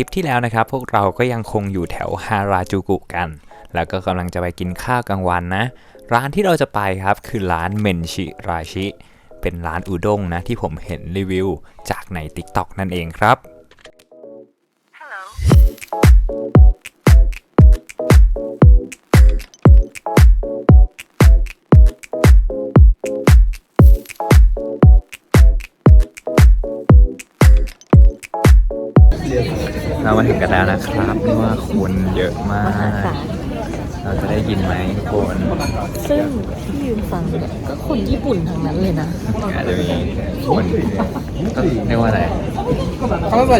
คลิปที่แล้วนะครับ พวกเราก็ยังคงอยู่แถวฮาราจูกุกัน แล้วก็กำลังจะไปกินข้าวกลางวันนะ ร้านที่เราจะไปครับคือร้านเมนชิราชิ เป็นร้านอุด้งนะที่ผมเห็นรีวิว จากใน TikTok นั่นเองครับ เรามาถึงกันแล้วนะครับนี่ว่าคนเยอะมาก เราจะได้ยินไหมทุกคนซึ่งที่ยืนฟังเนี่ยก็คนญี่ปุ่นทั้งนั้นเลยนะอาจจะมีคนก็เรียกว่าอะไร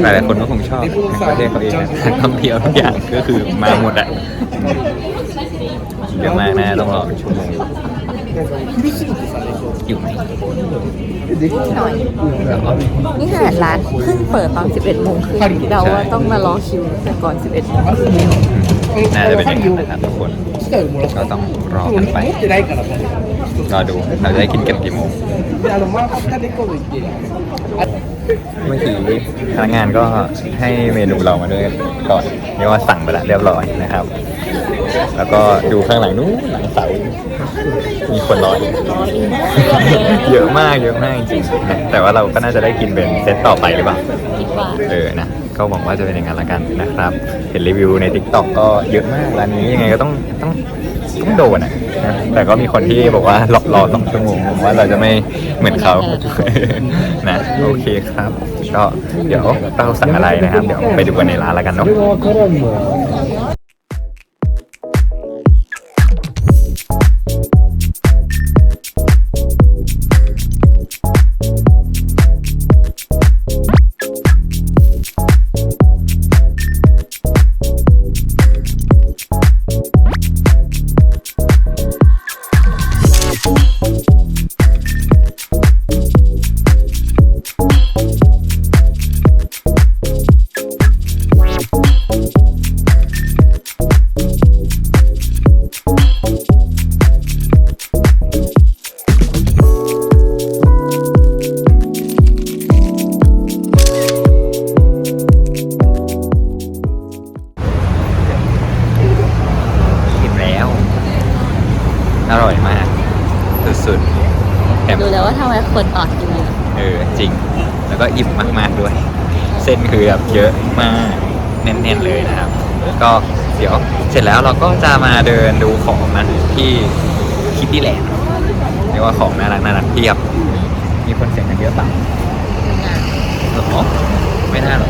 หลายๆคนก็คงชอบในประเทศเขาเองนะการท่องเที่ยวทุกอย่างก็คือมาหมดอะเยอะมากนะต้องรอเป็นชั่วโมง อยู่ไหมหน่อยแล้วก็นี่ขนาดร้านเพิ่งเปิดตอน 11โมงครึ่งเราว่าต้องมารอคิวตั้งแต่ก่อน 11โมงครึ่งน่าจะเป็นอย่างนั้นนะครับทุกคนก็ต้องรอกันไปรอดูเราจะได้กินกันกี่โมงเมื่อกี้พนักงานก็ให้เมนูเรามาด้วยก่อนเรียกว่าสั่งไปแล้วเรียบร้อยนะครับ แล้วก็ดูข้างหลังนู้นหลังเสามีคนรออยู่เยอะมากเยอะมากจริงๆนะแต่ว่าเราก็น่าจะได้กินเป็นเซตต่อไปหรือเปล่าคิดว่าเออนะก็หวังว่าจะเป็นอย่างนั้นละกันนะครับ เห็นรีวิวใน t ิ k t o k ก็เยอะมากร้านนี้ยังไงก็ต้องต้องต้องโดนอะนะแต่ก็มีคนที่บอกว่ารอรอสองชั่วโมงผมว่าเราจะไม่เหมือนเขานะโอเคครับ ก็เดี๋ยวเราสั่งอะไรนะครับ เดี๋ยวไปดูกันในร้านแล้วกันเนาะ เส้นคือแบบเยอะมากแน่นๆเลยนะครับ ก็เดี๋ยวเสร็จแล้วเราก็จะมาเดินดูของนะที่คิดดี้แลนด์เรียกว่าของน่ารักน่ารักเพียบ มีคนเสียงกันเยอะเปล่าหรอไม่น่าหรอ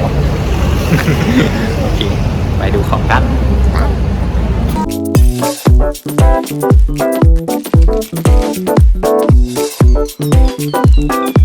โอเคไปดูของกันหลั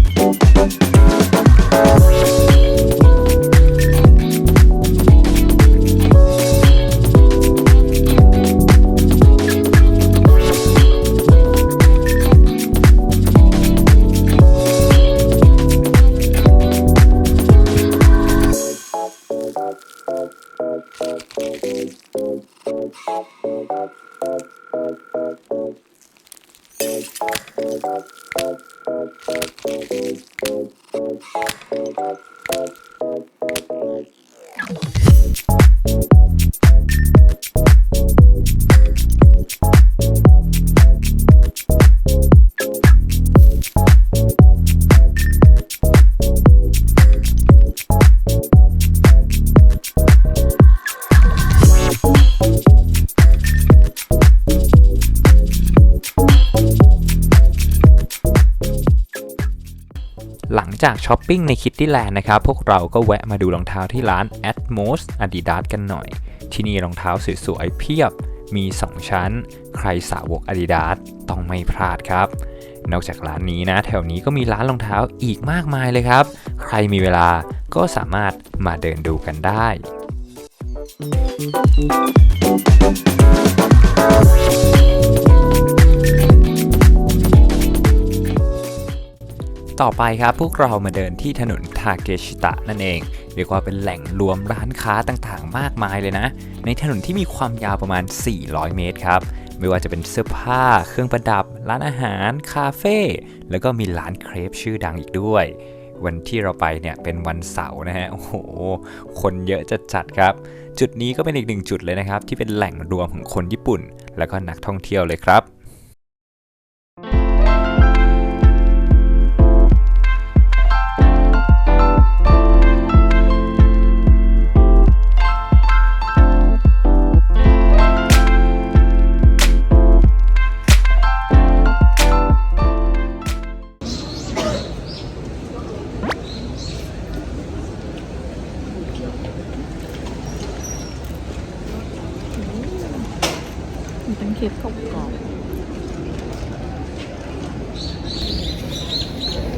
จากช้อปปิ้งในคิตตี้แลนด์นะครับ พวกเราก็แวะมาดูรองเท้าที่ร้าน Atmos Adidas กันหน่อย ที่นี่รองเท้าสวยๆเพียบ มี 2 ชั้น ใครสาวก Adidas ต้องไม่พลาดครับ นอกจากร้านนี้นะ แถวนี้ก็มีร้านรองเท้าอีกมากมายเลยครับ ใครมีเวลาก็สามารถมาเดินดูกันได้ ต่อไปครับพวกเรามาเดินที่ถนนทาเกชิตะนั่นเองเรียกว่าเป็นแหล่งรวมร้านค้าต่างๆ มากมายเลยนะ ในถนนที่มีความยาวประมาณ 400 เมตรครับไม่ว่าจะเป็นเสื้อผ้า เครื่องประดับ ร้านอาหาร คาเฟ่แล้วก็มีร้านเครปชื่อดังอีกด้วย วันที่เราไปเนี่ยเป็นวันเสาร์นะฮะโอ้โห คนเยอะจะจัดๆครับ จุดนี้ก็เป็นอีกหนึ่งจุดเลยนะครับ ที่เป็นแหล่งรวมของคนญี่ปุ่น แล้วก็นักท่องเที่ยวเลยครับ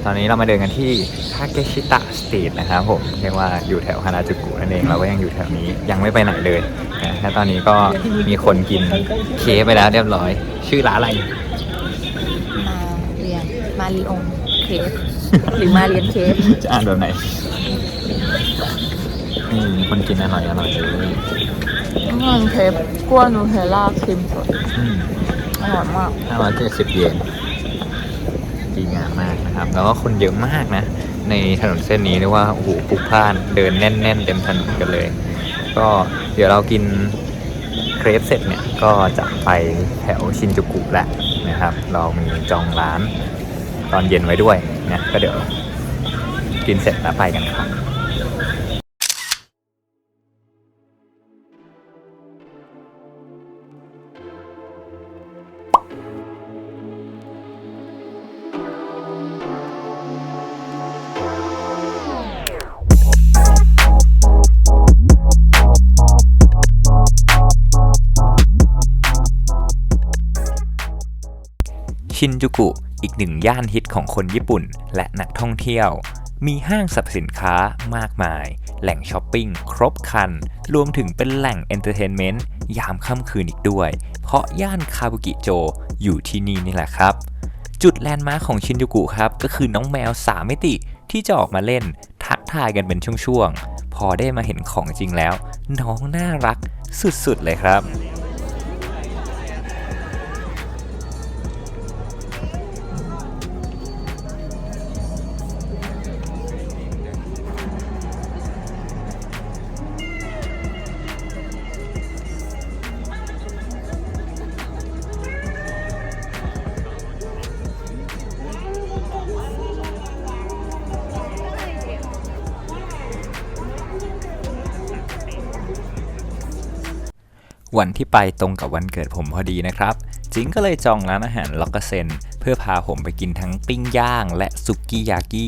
ตอนนี้เรามาเดินกันที่ทาเกชิตะสตรีทนะครับผมเรียกว่าอยู่แถวฮานาจูกุนั่นเองเราก็ยังอยู่แถวนี้ยังไม่ไปไหนเลยนะและตอนนี้ก็มีคนกินเค้กไปแล้วเรียบร้อย ชื่อร้านอะไรๆมาเรียนมารีองเค้กหรือมาเรียนเค้กจะอ่านแบบไหนนี่มีคนกินอร่อยอร่อยเลยงานเค้กกล้วยนูเทลล่าครีมสดอืมอร่อยมากห้าร้อยเจ็ดสิบเยนดี งามมากนะครับ แล้วก็คนเยอะมากนะ ในถนนเส้นนี้เรียกว่าโอ้โหพลุกพล่านเดินแน่น ๆ เต็มถนนกันเลย ก็เดี๋ยวเรากินเครปเสร็จเนี่ยก็จะไปแถวชินจูกุแหละนะครับ เรามีจองร้านตอนเย็นไว้ด้วยนะก็เดี๋ยวกินเสร็จแล้วไปกันครับ ชินจูกุ อีกหนึ่งย่านฮิตของคนญี่ปุ่นและนักท่องเที่ยว มีห้างสรรพสินค้ามากมาย แหล่งช้อปปิ้งครบครัน รวมถึงเป็นแหล่งเอนเตอร์เทนเมนต์ยามค่ำคืนอีกด้วย เพราะย่านคาบุกิโจอยู่ที่นี่นี่แหละครับ จุดแลนด์มาร์คของชินจูกุครับ ก็คือน้องแมว3มิติที่จะออกมาเล่นทักทายกันเป็นช่วงๆ พอได้มาเห็นของจริงแล้ว น้องน่ารักสุดๆเลยครับ วันที่ไปตรงกับวันเกิดผมพอดีนะครับ จิงก็เลยจองร้านอาหารล็อกเกเซน เพื่อพาผมไปกินทั้งปิ้งย่างและซุกี้ยากิ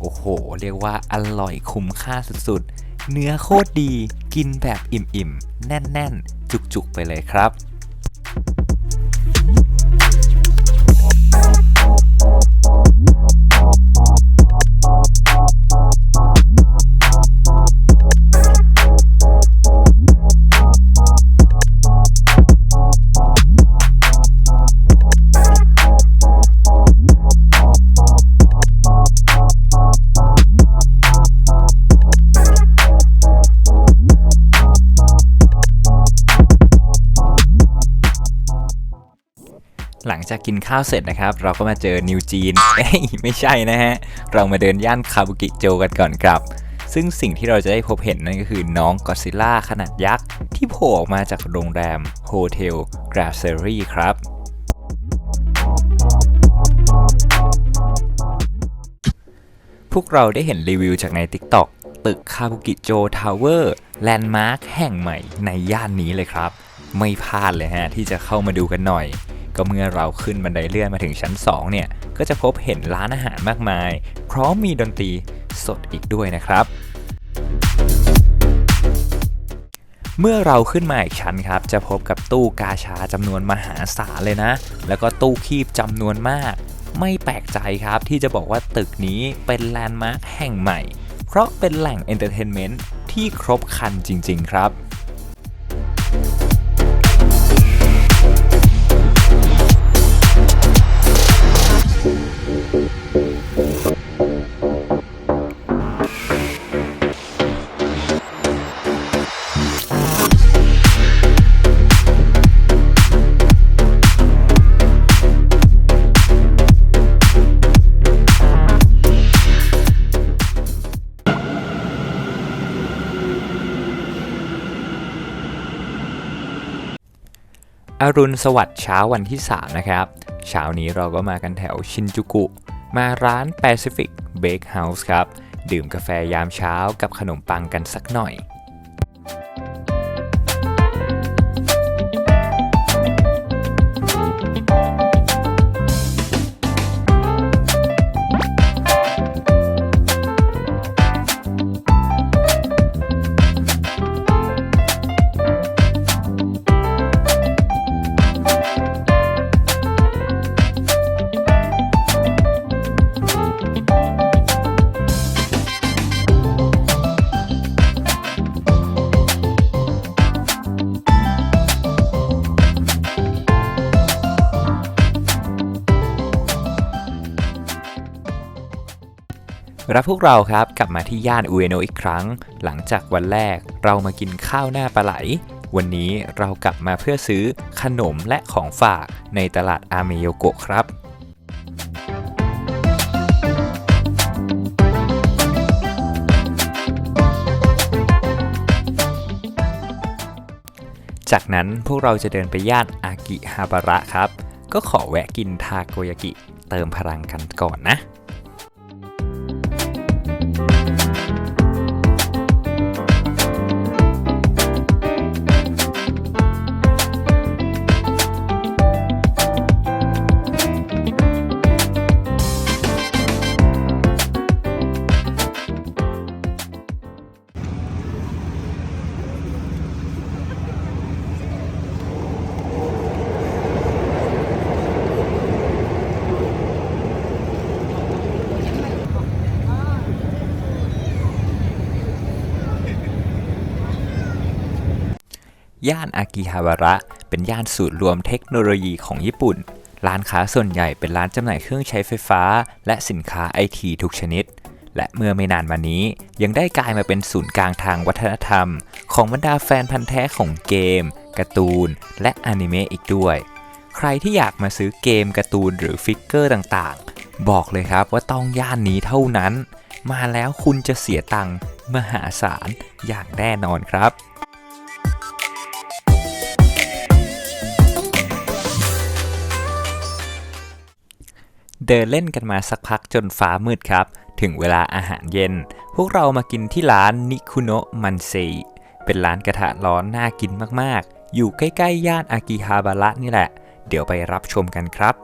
โอ้โห เรียกว่าอร่อยคุ้มค่าสุดๆ เนื้อโคตรดี กินแบบอิ่มๆ แน่นๆ จุกๆ ไปเลยครับ หลังจากกินข้าวเสร็จนะครับ เราก็มาเจอนิวจีนเอ้ยไม่ใช่นะฮะ เรามาเดินย่านคาบุกิโจกันก่อนครับ ซึ่งสิ่งที่เราจะได้พบเห็นนั่นก็คือน้องกอดซิลล่าขนาดยักษ์ ที่โผล่ออกมาจากโรงแรมโฮเทลกราเซอรี่ครับพวกเราได้เห็นรีวิวจากใน TikTok ตึกคาบุกิโจทาวเวอร์แลนด์มาร์คแห่งใหม่ในย่านนี้เลยครับ ไม่พลาดเลยฮะ ที่จะเข้ามาดูกันหน่อย ก็เมื่อเราขึ้นบันไดเลื่อนมาถึงชั้น 2 เนี่ย ก็จะพบเห็นร้านอาหารมากมาย พร้อมมีดนตรีสดอีกด้วยนะครับ เมื่อเราขึ้นมาอีกชั้นครับ จะพบกับตู้กาชาจำนวนมหาศาลเลยนะ แล้วก็ตู้คีบจำนวนมาก ไม่แปลกใจครับที่จะบอกว่าตึกนี้เป็นแลนด์มาร์คแห่งใหม่ เพราะเป็นแหล่งเอนเตอร์เทนเมนต์ที่ครบครันจริง ๆ ครับ อรุณสวัสดิ์เช้าวันที่ 3 นะครับ เช้านี้เราก็มากันแถวชินจูกุ มาร้าน Pacific Bake House ครับ ดื่มกาแฟยามเช้ากับขนมปังกันสักหน่อย รับพวกเราครับกลับมาที่ย่านอุเอโนอีกครั้ง หลังจากวันแรกเรามากินข้าวหน้าปลาไหล วันนี้เรากลับมาเพื่อซื้อขนมและของฝากในตลาดอาเมโยโกะครับจากนั้นพวกเราจะเดินไปย่านอากิฮาบาระครับ ก็ขอแวะกินทาโกยากิเติมพลังกันก่อนนะ ย่านอากิฮาบาระเป็นย่านศูนย์รวมเทคโนโลยีของญี่ปุ่น ร้านค้าส่วนใหญ่เป็นร้านจำหน่ายเครื่องใช้ไฟฟ้า และสินค้าไอทีทุกชนิด และเมื่อไม่นานมานี้ ยังได้กลายมาเป็นศูนย์กลางทางวัฒนธรรม ของบรรดาแฟนพันธ์แท้ของเกมการ์ตูน และอนิเมะอีกด้วย ใครที่อยากมาซื้อเกมการ์ตูนหรือฟิกเกอร์ต่างๆ บอกเลยครับว่าต้องย่านนี้เท่านั้น มาแล้วคุณจะเสียตังค์มหาศาลอย่างแน่นอนครับ เดินเล่นกันมาสักพักจนฟ้ามืดครับ ถึงเวลาอาหารเย็น พวกเรามากินที่ร้านนิคุโนะมันเซเป็นร้านกระทะร้อนน่ากินมากๆ อยู่ใกล้ๆ ย่านอากิฮาบาระนี่แหละ เดี๋ยวไปรับชมกันครับ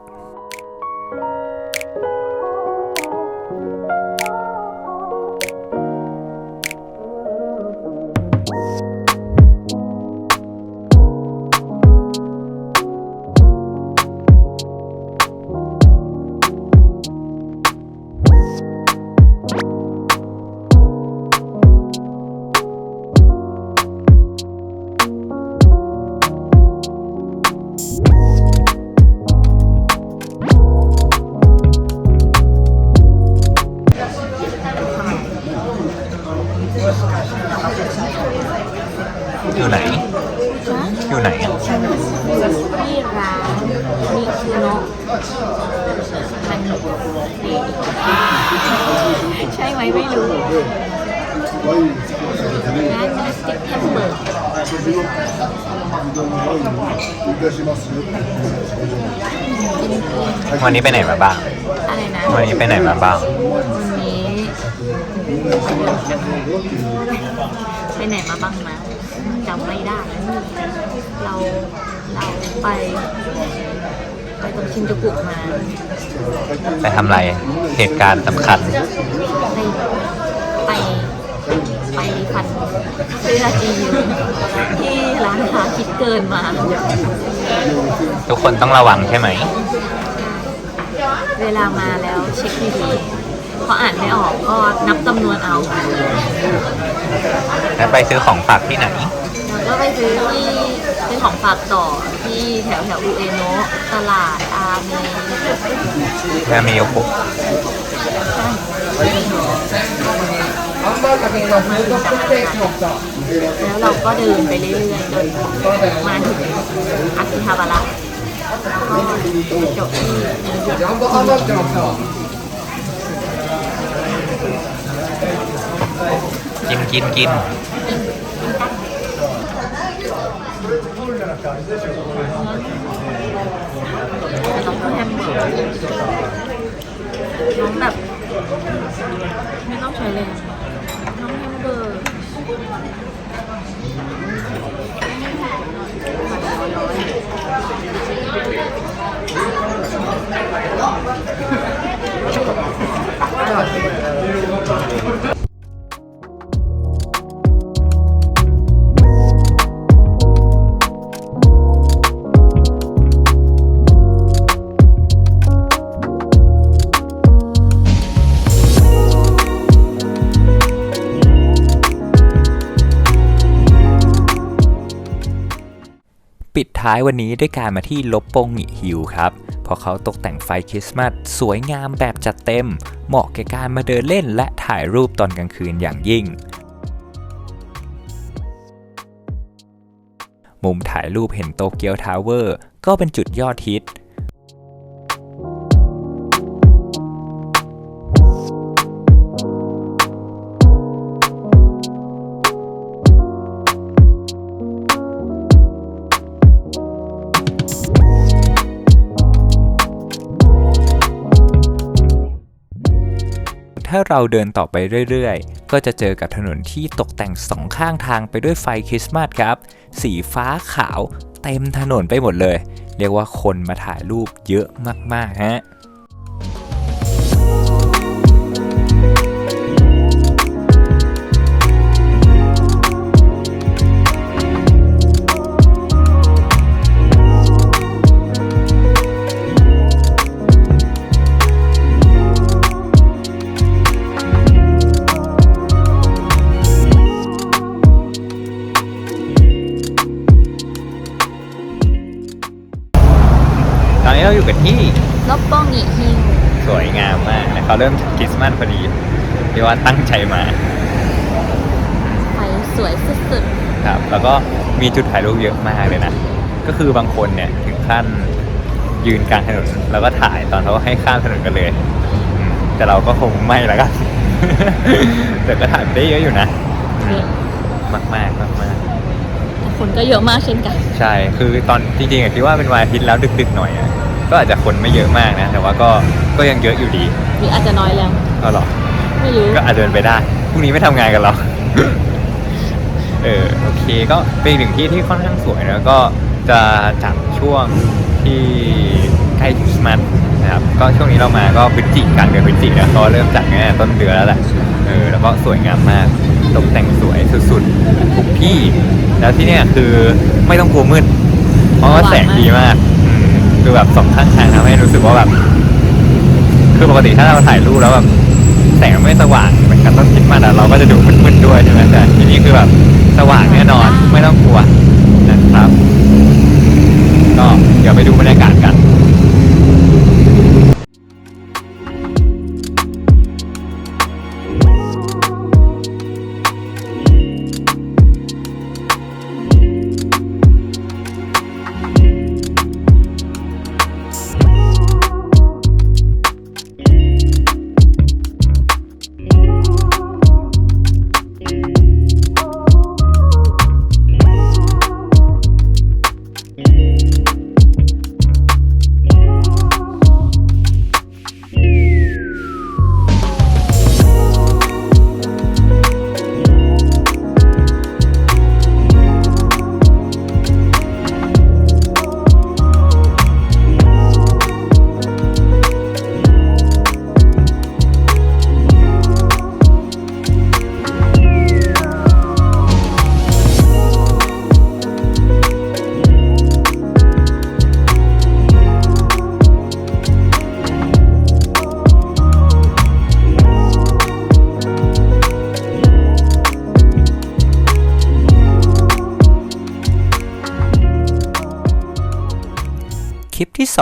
วันนี้ไปไหนมาบ้าง อะไรนะ วันนี้ไปไหนมาบ้าง วันนี้ ไปไหนมาบ้างนะจำไม่ได้ เราเราไป ไปตรงชินจูกุมา ไปทำอะไร เหตุการณ์สำคัญ ไปไป ไปฟันเสื้อจีนที่ร้านค้าคิดเกินมา ทุกคนต้องระวังใช่ไหม เวลามาแล้วเช็คดีๆพออ่านไม่ออกก็นับจำนวนเอา แล้วไปซื้อของฝากที่ไหน แล้วก็ไปซื้อที่ซื้อของฝากต่อที่แถวแถวอุเอโนะตลาดอาเมแม่มีโยกุ แล้วเราก็เดินไปเรื่อยๆจนมาถึงอากิฮาบาระแล้วก็จบที่กินกินกินน้ ปิดท้ายวันนี้ด้วยการมาที่ลบปงหิฮิวครับ เพราะเขาตกแต่งไฟคริสต์มาสสวยงามแบบจัดเต็ม เหมาะแก่การมาเดินเล่นและถ่ายรูปตอนกลางคืนอย่างยิ่ง มุมถ่ายรูปเห็นโตเกียวทาวเวอร์ก็เป็นจุดยอดฮิต ถ้าเราเดินต่อไปเรื่อยๆ ก็จะเจอกับถนนที่ตกแต่งสองข้างทางไปด้วยไฟคริสต์มาสครับ สีฟ้าขาวเต็มถนนไปหมดเลย เรียกว่าคนมาถ่ายรูปเยอะมากๆฮะ หนีฮิวสวยงามมากนะเขาเริ่มคริสต์มาสพอดีเรียกว่าตั้งใจมาไฟสวยสุดครับ แล้วก็มีจุดถ่ายรูปเยอะมากเลยนะ ก็คือบางคนเนี่ยถึงขั้นยืนกลางถนนแล้วก็ถ่ายตอนเขาให้ข้ามถนนกันเลยอืมแต่เราก็คงไม่แล้วกัน แต่ก็ถ่ายไปได้เยอะอยู่นะๆเยอะมากมากมากมากแต่คนก็เยอะมากเช่นกันๆใช่ คือตอนจริงๆอะคิดว่าเป็นวันอาทิตย์แล้วดึกๆหน่อยอะ ก็อาจจะคนไม่เยอะมากนะ แต่ว่าก็ก็ยังเยอะอยู่ดีหรืออาจจะน้อยแล้ว ก็หรอไม่รู้ ก็อาจจะเป็นไปได้พรุ่งนี้ไม่ทำงานกันหรอก เออโอเคก็เป็นอีกหนึ่งที่ที่ค่อนข้างสวยแล้วก็จะจัดช่วงที่ใกล้คริสต์มาสนะครับก็ช่วงนี้เรามาก็พฤศจิกลางเดือนพฤศจิกแล้วก็เริ่มจัดงานต้นเดือนแล้วแหละเออแล้วก็สวยงามมากตกแต่งสวยสุดๆทุกที่ แล้วที่เนี่ยคือไม่ต้องกลัวมืดเพราะว่าแสงดีมากอืม คือแบบสองข้างทางทำให้รู้สึกว่าแบบคือปกติถ้าเราถ่ายรูปแล้วแบบแสงไม่สว่างเหมือนกันต้องคิดมาแต่เราก็จะดูมืดๆด้วยใช่ไหมแต่ที่นี่คือแบบสว่างแน่นอนไม่ต้องกลัวนะครับ ก็เดี๋ยวไปดูบรรยากาศ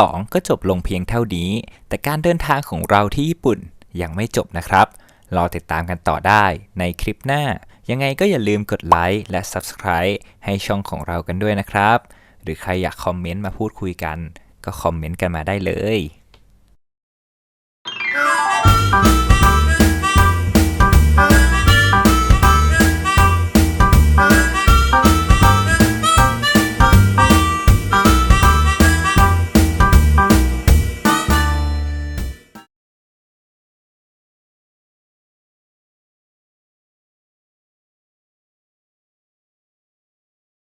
2 ก็จบลงเพียงเท่านี้ แต่การเดินทางของเราที่ญี่ปุ่นยังไม่จบนะครับ รอติดตามกันต่อได้ในคลิปหน้า ยังไงก็อย่าลืมกดไลค์และ Subscribe ให้ช่องของเรากันด้วยนะครับ หรือใครอยากคอมเมนต์มาพูดคุยกัน ก็คอมเมนต์กันมาได้เลย